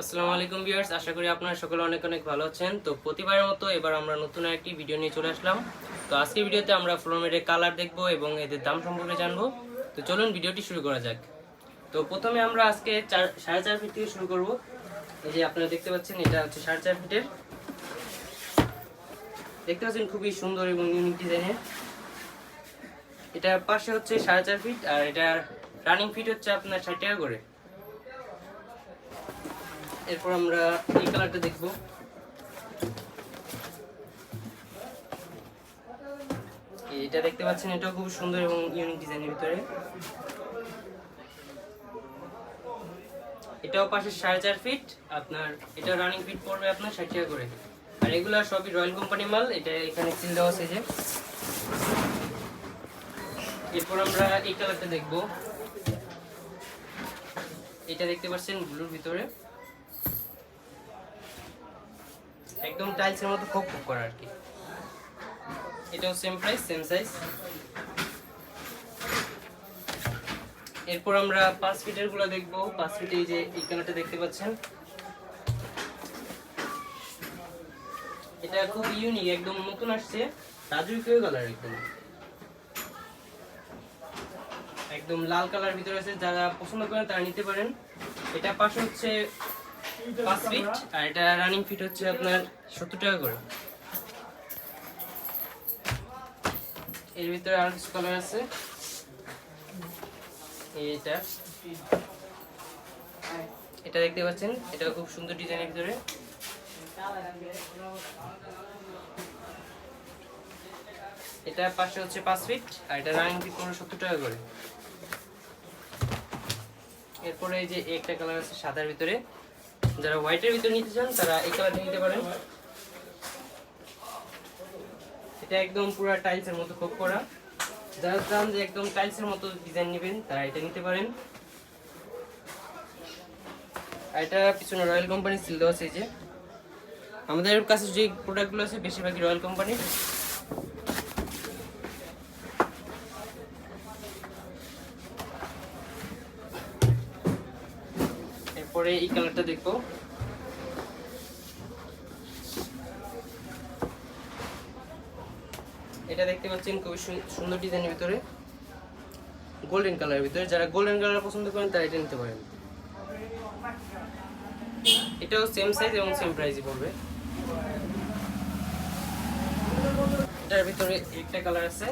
আসসালামু আলাইকুম ভিউয়ার্স, আশা করি আপনারা সকলে অনেক অনেক ভালো আছেন। তো প্রতিবারের মতো এবার আমরা নতুন একটি ভিডিও নিয়ে চলে আসলাম। তো আজকের ভিডিওতে আমরা ফ্লোমেটের কালার দেখব এবং এদের দাম সম্পর্কে জানব। তো চলুন ভিডিওটি শুরু করা যাক। তো প্রথমে আমরা আজকে চার, সাড়ে চার ফিট থেকে শুরু করব। এই যে আপনারা দেখতে পাচ্ছেন, এটা হচ্ছে সাড়ে চার ফিটের দেখতে পাচ্ছেন খুবই সুন্দর এবং ইউনিক ডিজাইনের এটার পাশে হচ্ছে সাড়ে চার ফিট আর এটার রানিং ফিট হচ্ছে আপনার ষাট টাকা করে। এরপর আমরা এই কালারটা দেখব। এটা দেখতে পাচ্ছেন, এটাও খুব সুন্দর এবং ইউনিক ডিজাইনের ভিতরে। এটাও পাশে সাড়ে চার ফিট আপনার এটা রানিং ফিট পড়বে আপনার ষাট টাকা করে। আর এগুলো সবই রয়্যাল কোম্পানি মাল, এটা এখানে সিল দেওয়া আছে যে। এরপর আমরা এই কালারটা দেখব। এটা দেখতে পাচ্ছেন ব্লুর ভিতরে। একদম টাইলসের মতো খোপ খোপ করা আর কি। এটাও সেম প্রাইস সেম সাইজ এরপর আমরা পাঁচ ফিটেরগুলো দেখব। পাঁচ ফিটে এই যে এই কালারটা দেখতে পাচ্ছেন। এটা খুব ইউনিক একদম নতুন আসছে। রাজুই কেউ কালার একদম। একদম লাল কালার ভিতরে আছে। যারা পছন্দ করেন তারা নিতে পারেন। এটা পাশে হচ্ছে পাঁচ ফিট আর এটা রানিং ফিট হচ্ছে আপনার সত্তর টাকা করে। এর ভিতরে আর কিছু কালার আছে। এইটা। এটা দেখতে পাচ্ছেন, এটা খুব সুন্দর ডিজাইনের ভিতরে। এটা পাশে হচ্ছে পাঁচ ফিট আর এটা রানিং ফিট পনেরো সত্তর টাকা করে। এরপরে এই যে একটা কালার আছে সাদার ভিতরে। যারা হোয়াইটের ভিতরে নিতে চান, তারা এই কালারটা নিতে পারেন। এটা একদম পুরো টাইলসের মতো খুব করা। যারা চান যে একদম টাইলসের মতো ডিজাইন নেবেন, তারা এটা নিতে পারেন। এটা পিছনে রয়্যাল কোম্পানি সিল দেওয়া আছে যে। আমাদের কাছে যে প্রোডাক্টগুলো আছে, বেশিরভাগই রয়্যাল কোম্পানির এরপরে এই কালারটা দেখব। এটা দেখতে পাচ্ছেন খুবই সুন্দর ডিজাইনের ভিতরে। গোল্ডেন কালারের ভিতরে। যারা গোল্ডেন কালার পছন্দ করেন, তারা এটা নিতে পারেন। এটাও সেম সাইজ এবং সেম প্রাইসই পড়বে। এটার ভিতরে একটা কালার আছে।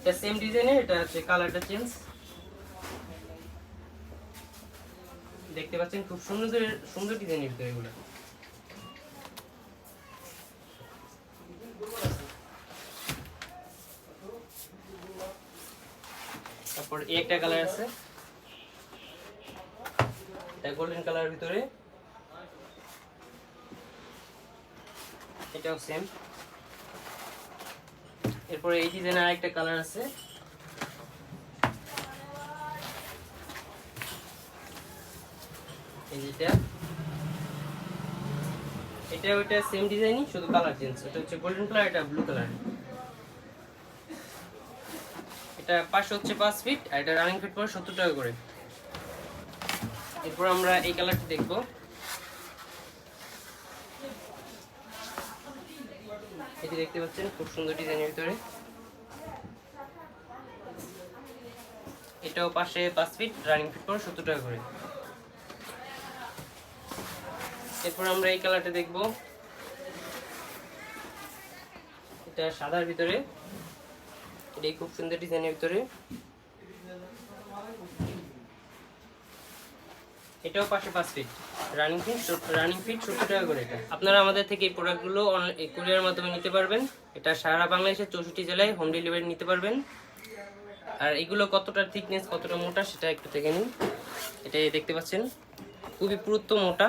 এটা সেম ডিজাইনের এটা হচ্ছে কালারটা চেঞ্জ দেখতে পাচ্ছেন, খুব সুন্দর সুন্দর ডিজাইনের ভিতরে এগুলো। তারপর এই একটা কালার আছে। এটা গোল্ডেন কালারের ভিতরে। এটাও সেম এরপরে এই ডিজাইনের আরেকটা কালার আছে। এই যেটা এটা ওইটা সেম ডিজাইনই শুধু কালার চেঞ্জ এটা হচ্ছে গোল্ডেন কালার এটা ব্লু কালার এটা পাশে হচ্ছে পাঁচ ফিট আর এটা রানিং ফিট পরে সত্তর টাকা করে। এরপর আমরা এই কালারটি দেখব। এটি দেখতে পাচ্ছেন, খুব সুন্দর ডিজাইনের ভিতরে। এটাও পাশে পাঁচ ফিট রানিং ফিট পরে সত্তর টাকা করে। এরপর আমরা এই কালারটা দেখব। এটা সাদার ভিতরে। এটাই খুব সুন্দর ডিজাইনের ভিতরে। এটাও পাশে পাঁচ feet running feet running feet সত্তর টাকা করে এটা। আপনারা আমাদের থেকে এই প্রোডাক্টগুলো কুরিয়ার মাধ্যমে নিতে পারবেন। এটা সারা বাংলাদেশের চৌষট্টি জেলায় হোম ডেলিভারি নিতে পারবেন। আর এগুলো কতটা থিকনেস কতটা মোটা, সেটা একটু দেখে নিন। এটা দেখতে পাচ্ছেন। খুবই পুরুত্ব মোটা।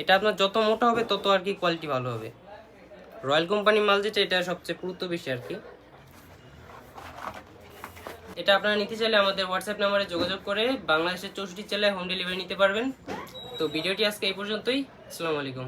এটা আপনার যত মোটা হবে তত আর কি কোয়ালিটি ভালো হবে। রয়্যাল কোম্পানি মাল যেটা, এটা সবচেয়ে গুরুত্ব বেশি আর কি। এটা আপনারা নিতে চাইলে আমাদের হোয়াটসঅ্যাপ নাম্বারে যোগাযোগ করে বাংলাদেশের চৌষট্টি জেলায় হোম ডেলিভারি নিতে পারবেন। তো ভিডিওটি আজকে এই পর্যন্তই। আসসালামু আলাইকুম।